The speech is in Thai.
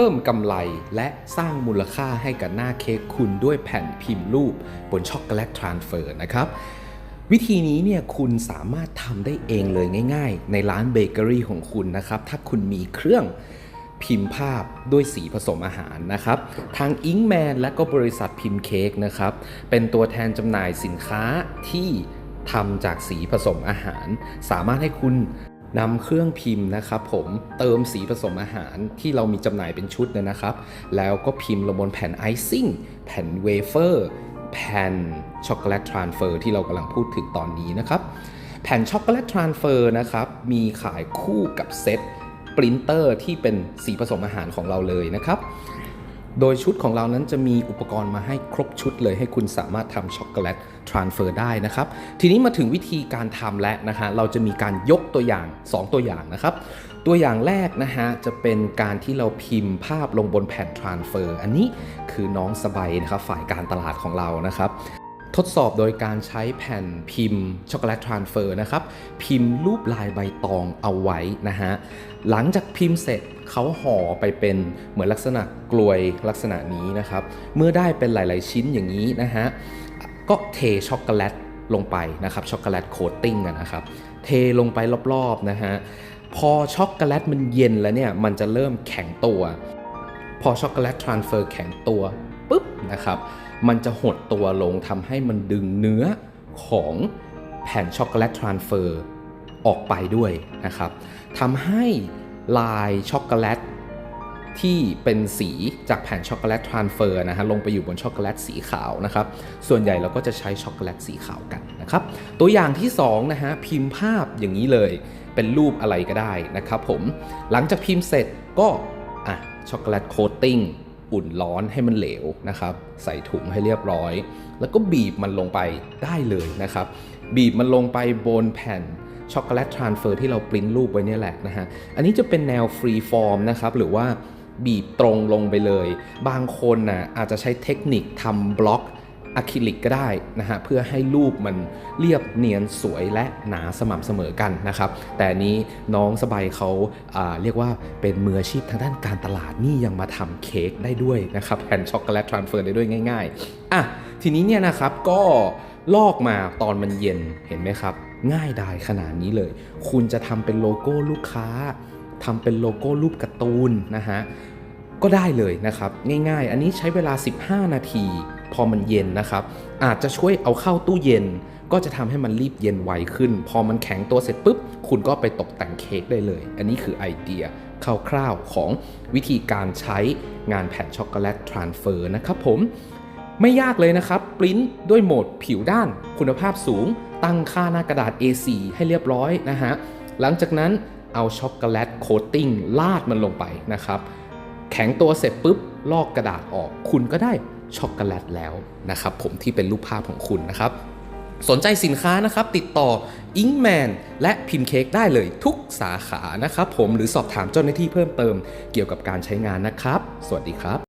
พิ่มกำไรและสร้างมูลค่าให้กับหน้าเค้กคุณด้วยแผ่นพิมพ์รูปบนช็อกโกแลตทรานเฟอร์นะครับวิธีนี้เนี่ยคุณสามารถทำได้เองเลยง่าย ๆ ในร้านเบเกอรี่ของคุณนะครับ ถ้าคุณมีเครื่องพิมพ์ภาพด้วยสีผสมอาหารนะครับ ทาง Inkman และก็บริษัทพิมพ์เค้กนะครับ เป็นตัวแทนจำหน่ายสินค้าที่ทำจากสีผสมอาหาร สามารถให้คุณ นำเครื่องพิมพ์นะครับผมเติมสีผสมอาหารที่เรามีจำหน่ายเป็นชุดเนี่ยนะครับ แล้วก็พิมพ์ลงบนแผ่นไอซิ่งแผ่นเวเฟอร์แผ่นช็อกโกแลตทรานเฟอร์ที่เรากำลังพูดถึงตอนนี้นะครับ แผ่นช็อกโกแลตทรานเฟอร์นะครับมีขายคู่กับเซตปรินเตอร์ที่เป็นสีผสมอาหารของเราเลยนะครับ โดยชุดของเรานั้นจะมีอุปกรณ์มาให้ครบชุดเลยให้คุณสามารถทำช็อกโกแลตทรานเฟอร์ได้นะครับ ทีนี้มาถึงวิธีการทำและนะฮะเราจะมีการยกตัวอย่าง 2 ตัวอย่างนะครับ ตัวอย่างแรกนะฮะจะเป็นการที่เราพิมพ์ภาพลงบนแผ่นทรานเฟอร์อันนี้คือน้องสบายนะครับฝ่ายการตลาดของเรานะครับ ทดสอบโดยการใช้แผ่นพิมพ์ช็อกโกแลตทรานเฟอร์นะครับ พิมพ์รูปลายใบตองเอาไว้นะฮะ หลังจากพิมพ์เสร็จเขาห่อไปเป็นเหมือนลักษณะกลวยลักษณะนี้นะครับ เมื่อได้เป็นหลาย ๆ ชิ้นอย่างนี้นะฮะ ก็เทช็อกโกแลตลงไปนะครับช็อกโกแลตโคตติ้งนะครับ เทลงไปรอบ ๆ นะฮะ พอช็อกโกแลตมันเย็นแล้วเนี่ย มันจะเริ่มแข็งตัว พอช็อกโกแลตทรานเฟอร์แข็งตัว ปุ๊บนะครับ มันจะหดตัวลงทำให้มันดึงเนื้อของแผ่นช็อกโกแลตทรานเฟอร์ออกไปด้วยนะครับทำให้ลายช็อกโกแลตที่เป็นสีจากแผ่นช็อกโกแลตทรานเฟอร์นะฮะลงไปอยู่บนช็อกโกแลตสีขาวนะครับ ส่วนใหญ่เราก็จะใช้ช็อกโกแลตสีขาวกันนะครับ ตัวอย่างที่2นะฮะพิมพ์ภาพอย่างนี้เลยเป็นรูปอะไรก็ได้นะครับผมหลังจากพิมพ์เสร็จก็อะช็อกโกแลตโคตติ้ง อุ่นร้อนให้มันเหลวนะครับ ใส่ถุงให้เรียบร้อย แล้วก็บีบมันลงไปได้เลยนะครับ บีบมันลงไปบนแผ่นช็อกโกแลตทรานเฟอร์ที่เราปริ้นรูปไว้เนี่ยแหละนะฮะ อันนี้จะเป็นแนวฟรีฟอร์มนะครับ หรือว่าบีบตรงลงไปเลย บางคนน่ะอาจจะใช้เทคนิคทำบล็อก อะคริลิกก็ได้นะฮะเพื่อให้รูปมันเรียบเนียนสวยและหนาสม่ำเสมอกันนะครับ แต่นี้น้องสบายเขาาเรียกว่าเป็นมืออาชีพทางด้านการตลาดนี่ยังมาทำเค้กได้ด้วยนะครับแผ่นช็อกโกแลตทรานเฟอร์ได้ด้วยง่ายๆอะทีนี้เนี่ยนะครับก็ลอกมาตอนมันเย็นเห็นไหมครับ ง่ายดายขนาดนี้เลย คุณจะทำเป็นโลโก้ลูกค้าทำเป็นโลโก้รูปการ์ตูนนะฮะก็ได้เลยนะครับ ง่ายๆ อันนี้ใช้เวลา 15 นาที พอมันเย็นนะครับ อาจจะช่วยเอาเข้าตู้เย็น ก็จะทำให้มันรีบเย็นไวขึ้น พอมันแข็งตัวเสร็จปุ๊บ คุณก็ไปตกแต่งเค้กได้เลย อันนี้คือไอเดียคร่าวๆของวิธีการใช้งานแผ่นช็อกโกแลตทรานเฟอร์นะครับผมไม่ยากเลยนะครับ ปริ้นด้วยโหมดผิวด้านคุณภาพสูง ตั้งค่าหน้ากระดาษ A4 ให้เรียบร้อยนะฮะ หลังจากนั้นเอาช็อกโกแลตโคตติ้งลาดมันลงไปนะครับ แข็งตัวเสร็จปุ๊บ ลอกกระดาษออก คุณก็ได้ ช็อกโกแลตแล้วนะครับผมที่เป็นรูปภาพของคุณนะครับ สนใจสินค้านะครับติดต่ออิงแมนและพิมเค้กได้เลยทุกสาขานะครับผมหรือสอบถามเจ้าหน้าที่เพิ่มเติมเกี่ยวกับการใช้งานนะครับ สวัสดีครับ